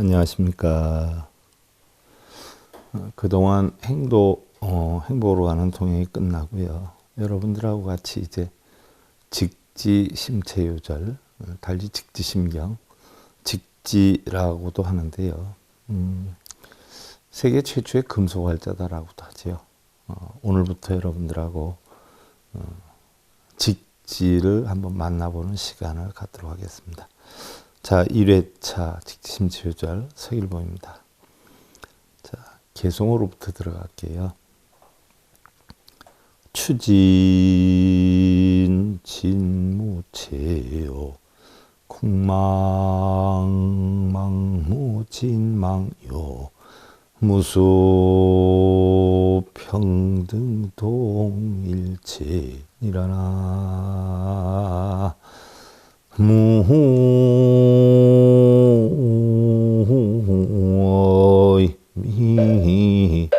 안녕하십니까. 어, 그동안 행도, 어, 행보로 가는 동행이 끝나고요. 여러분들하고 같이 이제 직지 심체요절, 어, 달리 직지심경, 직지라고도 하는데요. 음, 세계 최초의 금속활자다라고도 하지요. 어, 오늘부터 여러분들하고 어, 직지를 한번 만나보는 시간을 갖도록 하겠습니다. 자, 1회차 직지심체요절 서일보입니다. 자, 개송으로부터 들어갈게요. 추진 진무체요 쿵망망무진망요 무수 평등 동일체니라나 무이미다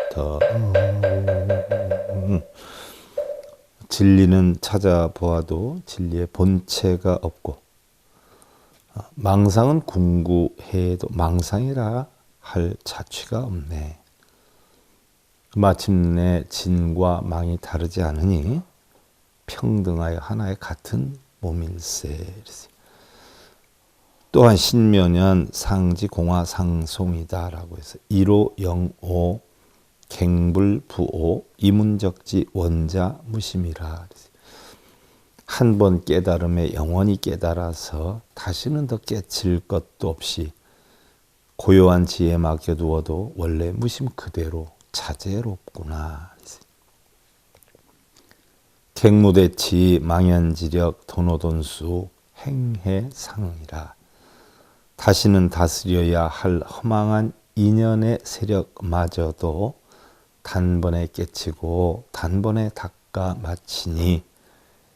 진리는 찾아보아도 진리의 본체가 없고 망상은 궁구해도 망상이라 할 자취가 없네. 마침내 진과 망이 다르지 않으니 평등하여 하나의 같은 몸일세. 또한 신묘년 상지 공화 상송이다라고 해서 1호 영오 갱불 부오 이문적지 원자 무심이라. 한 번 깨달음에 영원히 깨달아서 다시는 더 깨칠 것도 없이 고요한 지에 맡겨두어도 원래 무심 그대로 자제롭구나. 객무대치 망연지력 도노돈수 행해상이라. 다시는 다스려야 할 허망한 인연의 세력마저도 단번에 깨치고 단번에 닦아 마치니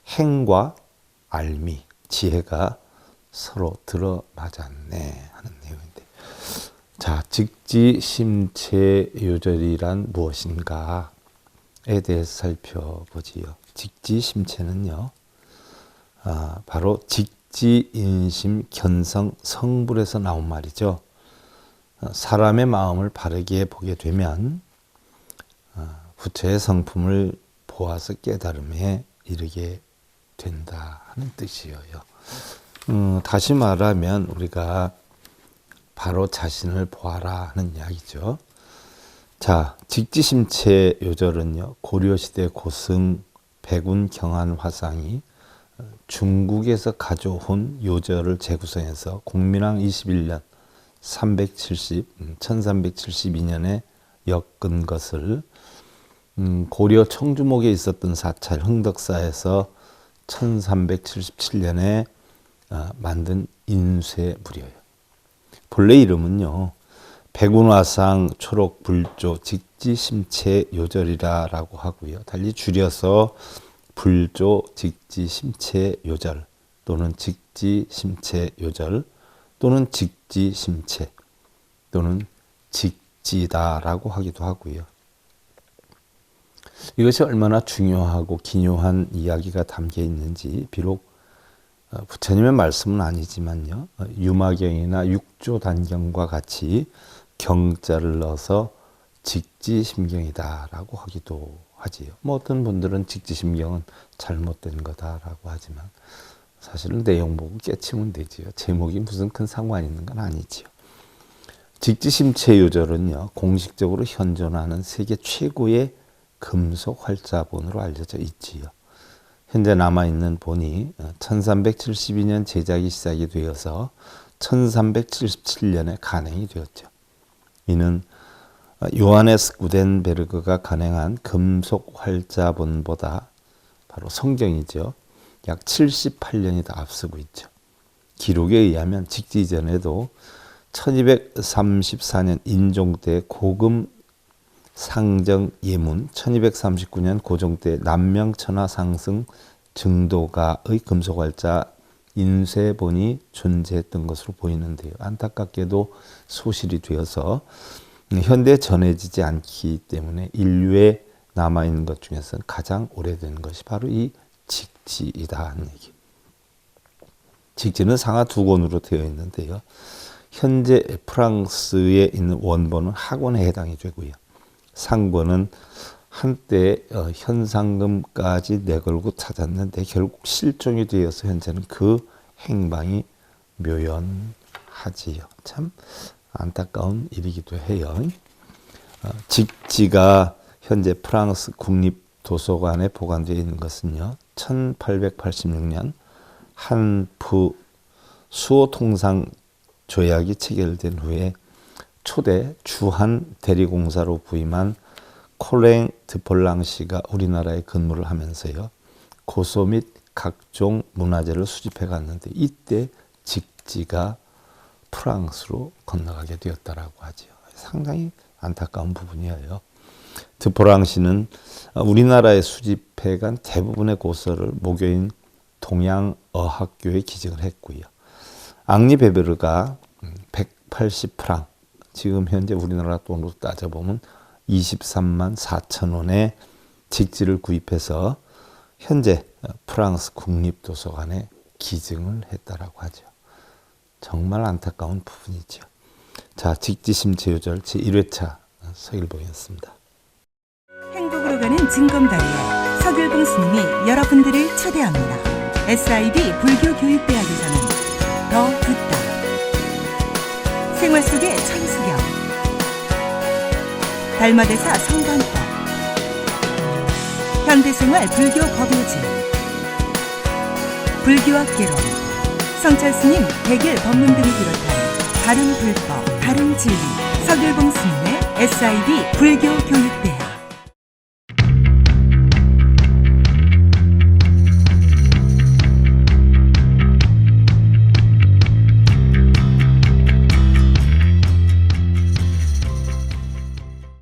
행과 알미, 지혜가 서로 들어맞았네 하는 내용인데. 자, 직지 심체 요절이란 무엇인가에 대해서 살펴보지요. 직지심체는요, 아, 바로 직지인심 견성 성불에서 나온 말이죠. 사람의 마음을 바르게 보게 되면 아, 부처의 성품을 보아서 깨달음에 이르게 된다 하는 뜻이에요. 음, 다시 말하면 우리가 바로 자신을 보아라 하는 이야기죠. 자, 직지심체 요절은요, 고려시대 고승 백운 경한 화상이 중국에서 가져온 요절을 재구성해서 공민왕 21년 370, 1372년에 엮은 것을 음, 고려 청주목에 있었던 사찰 흥덕사에서 1377년에 어, 만든 인쇄물이에요. 본래 이름은요. 백운화상 초록불조 직 지심체 요절이라고 하고요. 달리 줄여서 불조 직지심체 요절 또는 직지심체 요절 또는 직지심체 또는 직지다라고 하기도 하고요. 이것이 얼마나 중요하고 기묘한 이야기가 담겨 있는지 비록 어, 부처님의 말씀은 아니지만요. 어, 유마경이나 육조 단경과 같이 경자를 넣어서 직지심경이다라고 하기도 하지요. 뭐 어떤 분들은 직지심경은 잘못된 거다라고 하지만 사실은 내용 보고 깨치면 되지요. 제목이 무슨 큰 상관 있는 건 아니지요. 직지심체 요절은요. 공식적으로 현존하는 세계 최고의 금속 활자본으로 알려져 있지요. 현재 남아있는 본이 1372년 제작이 시작이 되어서 1377년에 간행이 되었죠. 이는 요하네스 구덴베르그가 간행한 금속 활자본보다 바로 성경이죠. 약 78년이 더 앞서고 있죠. 기록에 의하면 직지전에도 1234년 인종 때 고금 상정 예문 1239년 고종 때 남명 천하 상승 증도가의 금속활자 인쇄본이 존재했던 것으로 보이는데요. 안타깝게도 소실이 되어서 현대 전해지지 않기 때문에 인류에 남아있는 것 중에서 가장 오래된 것이 바로 이 직지이다 하는 얘기. 직지는 상하 두 권으로 되어 있는데요. 현재 프랑스에 있는 원본은 학원에 해당이 되고요. 상본은 한때 어, 현상금까지 내걸고 찾았는데 결국 실종이 되어서 현재는 그 행방이 묘연하지요. 참 안타까운 일이기도 해요. 어, 직지가 현재 프랑스 국립 도서관에 보관되어 있는 것은요. 1886년 한프 수호 통상 조약이 체결된 후에 초대 주한 대리공사로 부임한 콜랭 드폴랑시가 우리나라에 근무를 하면서요. 고소 및 각종 문화재를 수집해 갔는데 이때 직지가 프랑스로 건너가게 되었다라고 하죠. 상당히 안타까운 부분이에요. 드포랑시는 우리나라에 수집해 간 대부분의 고서를 모교인 동양어학교에 기증을 했고요. 앙리 베베르가 180프랑, 지금 현재 우리나라 돈으로 따져보면 23만 4천 원의 직지를 구입해서 현재 프랑스 국립도서관에 기증을 했다라고 하죠. 정말 안타까운 부분이죠. 자, 직지심 제요절 제1회차 서일봉이었습니다. 행복으로 가는 증검다리에 서길봉 스님이 여러분들을 초대합니다. SIB 불교교육대학에서는 더 듣다. 생활 속의 천수경. 달마대사 성관법. 현대생활 불교 법요지. 불교학 개론. 성찰 스님 백일 법문 등을 비롯한 다른 불법, 다른 진리. 서길봉 스님의 SIB 불교 교육대학.